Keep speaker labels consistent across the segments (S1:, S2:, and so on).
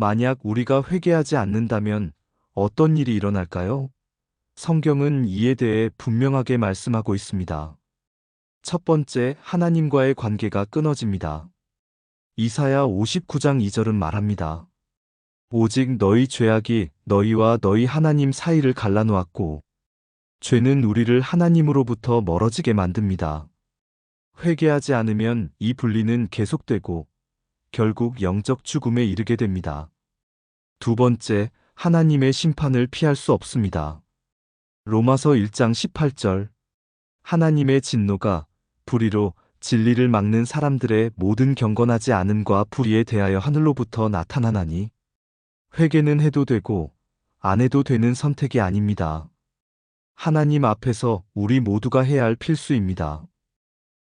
S1: 만약 우리가 회개하지 않는다면 어떤 일이 일어날까요? 성경은 이에 대해 분명하게 말씀하고 있습니다. 첫 번째, 하나님과의 관계가 끊어집니다. 이사야 59장 2절은 말합니다. 오직 너희 죄악이 너희와 너희 하나님 사이를 갈라놓았고, 죄는 우리를 하나님으로부터 멀어지게 만듭니다. 회개하지 않으면 이 분리는 계속되고, 결국 영적 죽음에 이르게 됩니다. 두 번째, 하나님의 심판을 피할 수 없습니다. 로마서 1장 18절 하나님의 진노가 불의로 진리를 막는 사람들의 모든 경건하지 않음과 불의에 대하여 하늘로부터 나타나나니 회개는 해도 되고 안 해도 되는 선택이 아닙니다. 하나님 앞에서 우리 모두가 해야 할 필수입니다.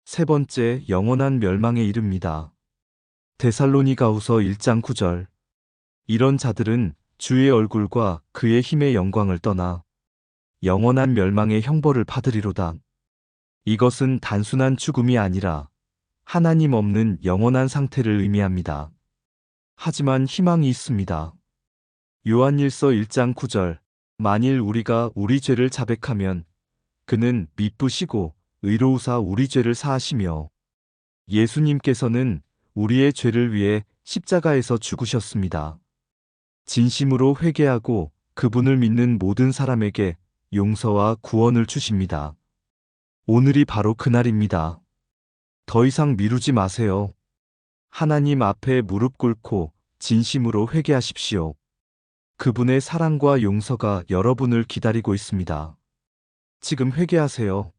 S1: 세 번째, 영원한 멸망에 이릅니다. 데살로니가후서 1장 9절 이런 자들은 주의 얼굴과 그의 힘의 영광을 떠나 영원한 멸망의 형벌을 받으리로다. 이것은 단순한 죽음이 아니라 하나님 없는 영원한 상태를 의미합니다. 하지만 희망이 있습니다. 요한일서 1장 9절 만일 우리가 우리 죄를 자백하면 그는 미쁘시고 의로우사 우리 죄를 사하시며 예수님께서는 우리의 죄를 위해 십자가에서 죽으셨습니다. 진심으로 회개하고 그분을 믿는 모든 사람에게 용서와 구원을 주십니다. 오늘이 바로 그날입니다. 더 이상 미루지 마세요. 하나님 앞에 무릎 꿇고 진심으로 회개하십시오. 그분의 사랑과 용서가 여러분을 기다리고 있습니다. 지금 회개하세요.